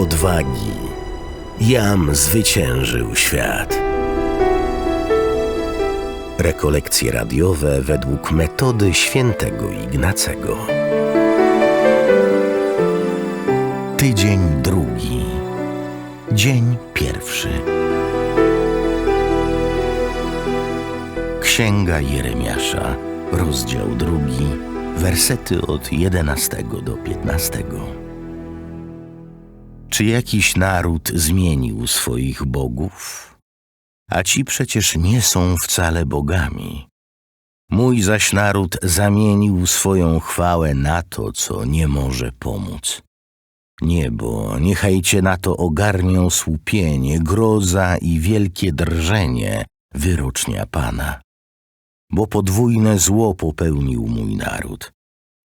odwagi. Jam zwyciężył świat. Rekolekcje radiowe według metody świętego Ignacego. Tydzień drugi. Dzień pierwszy. Księga Jeremiasza, rozdział drugi, wersety od 11 do 15. Czy jakiś naród zmienił swoich bogów? A ci przecież nie są wcale bogami. Mój zaś naród zamienił swoją chwałę na to, co nie może pomóc. Niebo, niechaj cię na to ogarnią słupienie, groza i wielkie drżenie, wyrocznia Pana. Bo podwójne zło popełnił mój naród.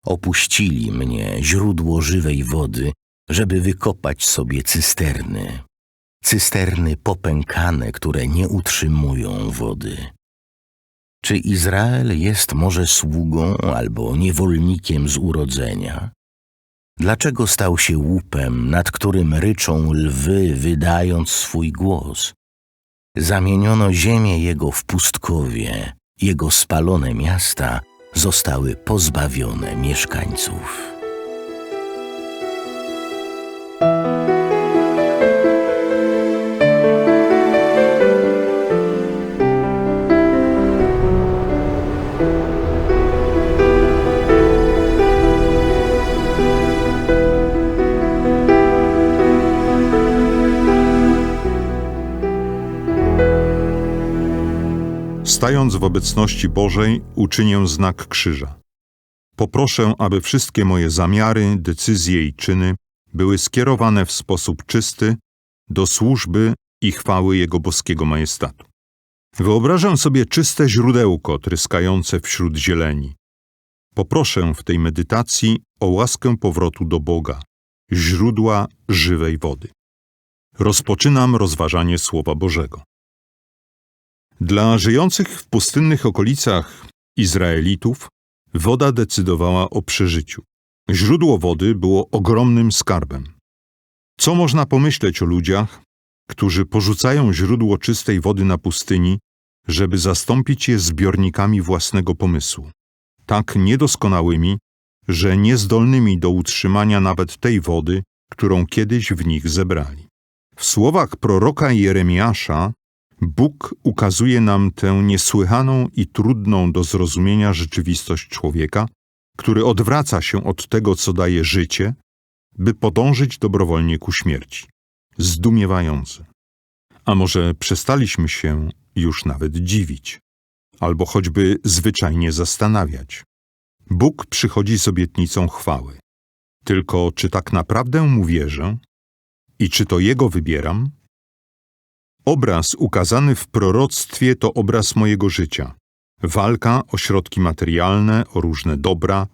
Opuścili mnie, źródło żywej wody, żeby wykopać sobie cysterny. Cysterny popękane, które nie utrzymują wody. Czy Izrael jest może sługą albo niewolnikiem z urodzenia? Dlaczego stał się łupem, nad którym ryczą lwy, wydając swój głos? Zamieniono ziemię jego w pustkowie, jego spalone miasta zostały pozbawione mieszkańców. Stając w obecności Bożej, uczynię znak krzyża. Poproszę, aby wszystkie moje zamiary, decyzje i czyny były skierowane w sposób czysty do służby i chwały Jego boskiego majestatu. Wyobrażam sobie czyste źródełko tryskające wśród zieleni. Poproszę w tej medytacji o łaskę powrotu do Boga, źródła żywej wody. Rozpoczynam rozważanie Słowa Bożego. Dla żyjących w pustynnych okolicach Izraelitów woda decydowała o przeżyciu. Źródło wody było ogromnym skarbem. Co można pomyśleć o ludziach, którzy porzucają źródło czystej wody na pustyni, żeby zastąpić je zbiornikami własnego pomysłu, tak niedoskonałymi, że niezdolnymi do utrzymania nawet tej wody, którą kiedyś w nich zebrali. W słowach proroka Jeremiasza Bóg ukazuje nam tę niesłychaną i trudną do zrozumienia rzeczywistość człowieka, który odwraca się od tego, co daje życie, by podążyć dobrowolnie ku śmierci. Zdumiewające. A może przestaliśmy się już nawet dziwić, albo choćby zwyczajnie zastanawiać. Bóg przychodzi z obietnicą chwały. Tylko czy tak naprawdę mu wierzę i czy to Jego wybieram? Obraz ukazany w proroctwie to obraz mojego życia. Walka o środki materialne, o różne dobra,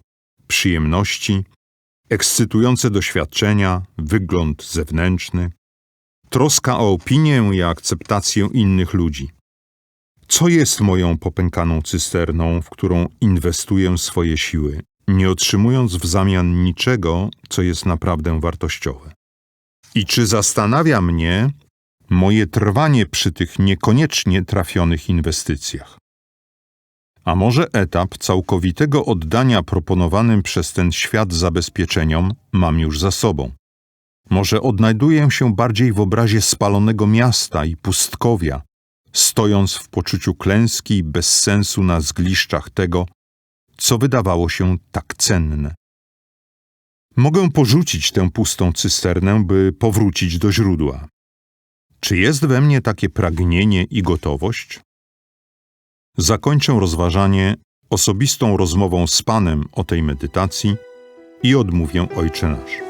przyjemności, ekscytujące doświadczenia, wygląd zewnętrzny, troska o opinię i akceptację innych ludzi. Co jest moją popękaną cysterną, w którą inwestuję swoje siły, nie otrzymując w zamian niczego, co jest naprawdę wartościowe? I czy zastanawia mnie, moje trwanie przy tych niekoniecznie trafionych inwestycjach. A może etap całkowitego oddania proponowanym przez ten świat zabezpieczeniom mam już za sobą. Może odnajduję się bardziej w obrazie spalonego miasta i pustkowia, stojąc w poczuciu klęski i bezsensu na zgliszczach tego, co wydawało się tak cenne. Mogę porzucić tę pustą cysternę, by powrócić do źródła. Czy jest we mnie takie pragnienie i gotowość? Zakończę rozważanie osobistą rozmową z Panem o tej medytacji i odmówię Ojcze Nasz.